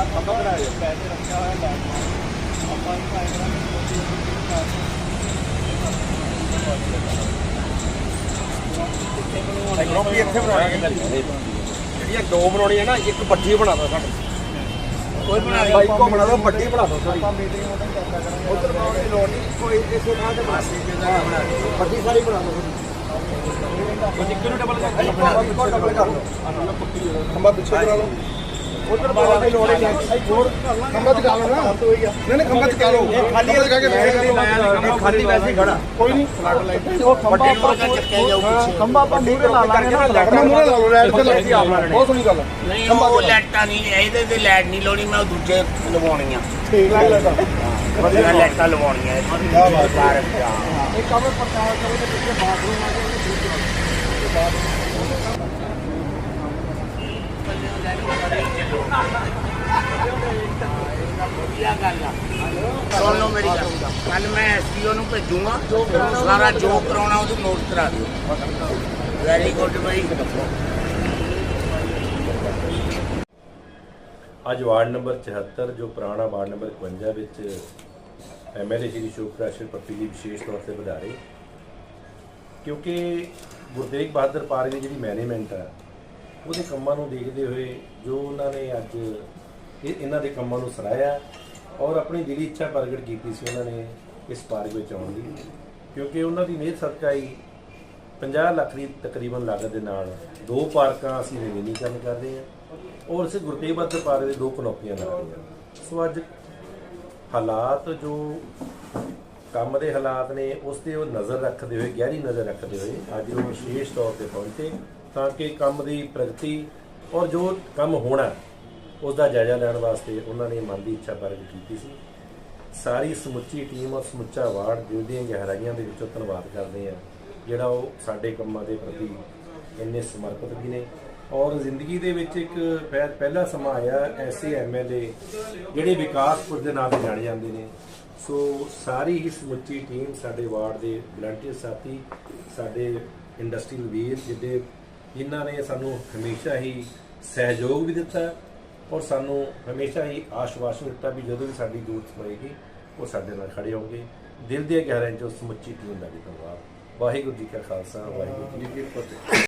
ਆਪਾਂ ਬਣਾਇਆ ਪੈਸੇ ਰੱਖਿਆ ਹੋਇਆ ਲੈ ਆਪਾਂ ਹੀ ਟਰਾਈ ਕਰਾਂਗੇ ਕੋਈ ਨਹੀਂ ਗਰੁੱਪ ਵੀ ਇੱਥੇ ਬਣਾਉਣੀ ਹੈ ਜਿਹੜੀਆਂ ਦੋ ਬਣਾਉਣੀ ਹੈ ਨਾ ਇੱਕ ਵੱਡੀ ਬਣਾ ਦੋ ਸਾਡੇ। ਕੋਈ ਬਣਾ ਦੇ ਬਾਈਕ ਕੋ ਬਣਾ ਦੋ ਵੱਡੀ ਬਣਾ ਦੋ ਸਾਰੀ ਆਪਾਂ ਮੀਟਿੰਗ ਉਹਦਾ ਕਰਦਾ ਕਰਾਂਗੇ। ਉਧਰ ਬਣਾਉਣ ਦੀ ਲੋੜ ਨਹੀਂ ਕੋਈ ਇਸੇ ਥਾਂ ਤੇ ਬਣਾ ਦੇ ਬਣਾ ਦੇ ਵੱਡੀ ਸਾਰੀ ਬਣਾ ਦੋ ਕੋਈ ਇੱਕ ਨੂੰ ਡਬਲ ਕਰ ਦੋ ਡਬਲ ਕਰ ਦੋ। ਅੰਮਾ ਪਿੱਛੇ ਬਣਾ ਲਓ। ਉਧਰ ਬਣਾਉਣ ਦੀ ਲੋੜ ਹੀ ਨਹੀਂ। ਹੋਰ ਖੰਭਾ ਚਕਾ ਲਓ ਨਾ। ਨਹੀਂ ਨਹੀਂ ਖੰਭਾ ਚਕਾ ਲਓ। ਇਹ ਖਾਲੀ ਲਗਾ ਕੇ ਖਾਲੀ ਵੈਸੇ ਹੀ ਖੜਾ। ਕੋਈ ਨਹੀਂ। ਉਹ ਖੰਭਾ ਆਪਾਂ ਚੱਕਿਆ ਜਾਊ ਪਿੱਛੇ। ਖੰਭਾ ਆਪਾਂ ਮੂਹਰੇ ਲਾ ਲਾਂਗੇ ਨਾ। ਖੰਭਾ ਮੂਹਰੇ ਲਾ ਲਓ ਰੈਡ ਤੇ ਲੱਗੀ। ਆਪ ਬਹੁਤ ਸੋਹਣੀ ਗੱਲ ਨਹੀਂ ਉਹ ਲੈਟਾਂ ਨਹੀਂ ਇਹਦੇ ਤੇ ਲੈਟ ਨਹੀਂ ਲਾਉਣੀ ਮੈਂ ਉਹ ਦੂਜੇ ਲਵਾਉਣੀਆਂ। ਠੀਕ ਲੱਗ ਲੱਗਾ ਵਧੀਆ ਲੈਟਾਂ ਲਵਾਉਣੀਆਂ। ਕੀ ਬਾਤ ਹੈ। ਸਾਰੇ ਹਾਂ। ਇਹ ਕਮਰੇ ਪ੍ਰਕਾਰ ਕਰੇ ਤੇ ਪਿੱਛੇ ਬਾਥਰੂਮ ਆ ਗਿਆ ਵਧੀਆ ਗੱਲ ਆ ਸੁਣ ਲਓ ਮੇਰੀ ਗੱਲ। ਕੱਲ ਮੈਂ ਐਸਪੀਓ ਨੂੰ ਭੇਜੂਗਾ। ਸਾਰਾ ਜੋ ਕਰਾਉਣਾ ਉਹਦੀ ਨੋਟ ਕਰਾ ਦਿਓ। ਵੈਰੀ ਗੁੱਡ ਬਈ। ਅੱਜ ਵਾਰਡ ਨੰਬਰ 74 ਜੋ ਪੁਰਾਣਾ ਵਾਰਡ ਨੰਬਰ 51 ਵਿੱਚ ਐਮਐਲਏ ਸ਼੍ਰੀ ਸ਼ੋਭਰਾ ਪੱਪੀ ਜੀ ਵਿਸ਼ੇਸ਼ ਤੌਰ ਤੇ ਵਧਾਰੇ ਕਿਉਂਕਿ ਗੁਰੂ ਤੇਗ ਬਹਾਦਰ ਪਾਰਕ ਦੀ ਜਿਹੜੀ ਮੈਨੇਜਮੈਂਟ ਹੈ ਉਹਦੇ ਕੰਮਾਂ ਨੂੰ ਦੇਖਦੇ ਹੋਏ ਜੋ ਉਹਨਾਂ ਨੇ ਅੱਜ ਇਹ ਇਹਨਾਂ ਦੇ ਕੰਮਾਂ ਨੂੰ ਸਰਾਇਆ ਔਰ ਆਪਣੀ ਦਿਲੀ ਇੱਛਾ ਪ੍ਰਗਟ ਕੀਤੀ ਸੀ ਉਹਨਾਂ ਨੇ ਇਸ ਪਾਰਕ ਵਿੱਚ ਆਉਣ ਦੀ। ਕਿਉਂਕਿ ਉਹਨਾਂ ਦੀ ਮਿਹਰ ਸਦਕਾ ਹੀ 50 ਲੱਖ ਦੀ ਤਕਰੀਬਨ ਲਾਗਤ ਦੇ ਨਾਲ ਦੋ ਪਾਰਕਾਂ ਅਸੀਂ ਨਵੀਨੀਕਰਨ ਕਰ ਰਹੇ ਹਾਂ ਔਰ ਇਸੇ ਗੁਰਤੇਗ ਬਹਾਦਰ ਪਾਰਕ ਦੇ ਦੋ ਕਨੋਪੀਆਂ ਲਾ ਰਹੇ ਹਾਂ। ਸੋ ਅੱਜ ਹਾਲਾਤ ਜੋ ਕੰਮ ਦੇ ਹਾਲਾਤ ਨੇ, ਉਸ ਤੇ ਉਹ ਨਜ਼ਰ ਰੱਖਦੇ ਹੋਏ, ਗਹਿਰੀ ਨਜ਼ਰ ਰੱਖਦੇ ਹੋਏ ਅੱਜ ਉਹ ਵਿਸ਼ੇਸ਼ ਤੌਰ ਤੇ ਪਹੁੰਚੇ। ਤਾਂ ਕਿ ਕੰਮ ਦੀ ਪ੍ਰਗਤੀ ਔਰ ਜੋ ਕੰਮ ਹੋਣਾ ਉਸ ਦਾ ਜਾਇਜ਼ਾ ਲੈਣ ਵਾਸਤੇ ਉਹਨਾਂ ਨੇ ਮਨ ਦੀ ਇੱਛਾ ਪ੍ਰਗਟ ਕੀਤੀ ਸੀ। ਸਾਰੀ ਸਮੁੱਚੀ ਟੀਮ ਔਰ ਸਮੁੱਚਾ ਵਾਰਡ ਦਿਲ ਦੀਆਂ ਗਹਿਰਾਈਆਂ ਦੇ ਵਿੱਚੋਂ ਧੰਨਵਾਦ ਕਰਦੇ ਆ ਜਿਹੜਾ ਉਹ ਸਾਡੇ ਕੰਮਾਂ ਦੇ ਪ੍ਰਤੀ ਇੰਨੇ ਸਮਰਪਿਤ ਵੀ ਨੇ। ਔਰ ਜ਼ਿੰਦਗੀ ਦੇ ਵਿੱਚ ਇੱਕ ਪਹਿ- ਪਹਿਲਾ ਸਮਾਂ ਆਇਆ ਐਸੇ ਐਮਐਲਏ ਜਿਹੜੇ ਵਿਕਾਸਪੁਰ ਦੇ ਨਾਂ ਤੇ ਜਾਣੇ ਜਾਂਦੇ ਨੇ। ਸੋ ਸਾਰੀ ਹੀ ਸਮੁੱਚੀ ਟੀਮ ਸਾਡੇ ਵਾਰਡ ਦੇ ਵਲੰਟੀਅਰ ਸਾਥੀ, ਸਾਡੇ ਇੰਡਸਟਰੀਅਲ ਵੀਰ ਜਿਹੜੇ ਜਿਨ੍ਹਾਂ ਨੇ ਸਾਨੂੰ ਹਮੇਸ਼ਾ ਹੀ ਸਹਿਯੋਗ ਵੀ ਦਿੱਤਾ ਔਰ ਸਾਨੂੰ ਹਮੇਸ਼ਾ ਹੀ ਆਸ਼ਵਾਸਨ ਦਿੱਤਾ ਵੀ ਜਦੋਂ ਵੀ ਸਾਡੀ ਜ਼ਰੂਰਤ ਪਏਗੀ ਉਹ ਸਾਡੇ ਨਾਲ ਖੜੇ ਹੋਣਗੇ ਦਿਲ ਦੇ ਗਹਿਰਾਈਆਂ ਚੋਂ ਸਮੁੱਚੀ ਟੀਮ ਦਾ ਵੀ ਧੰਨਵਾਦ। ਵਾਹਿਗੁਰੂ ਜੀ ਕਾ ਖਾਲਸਾ, ਵਾਹਿਗੁਰੂ ਜੀ ਕੀ ਫਤਿਹ।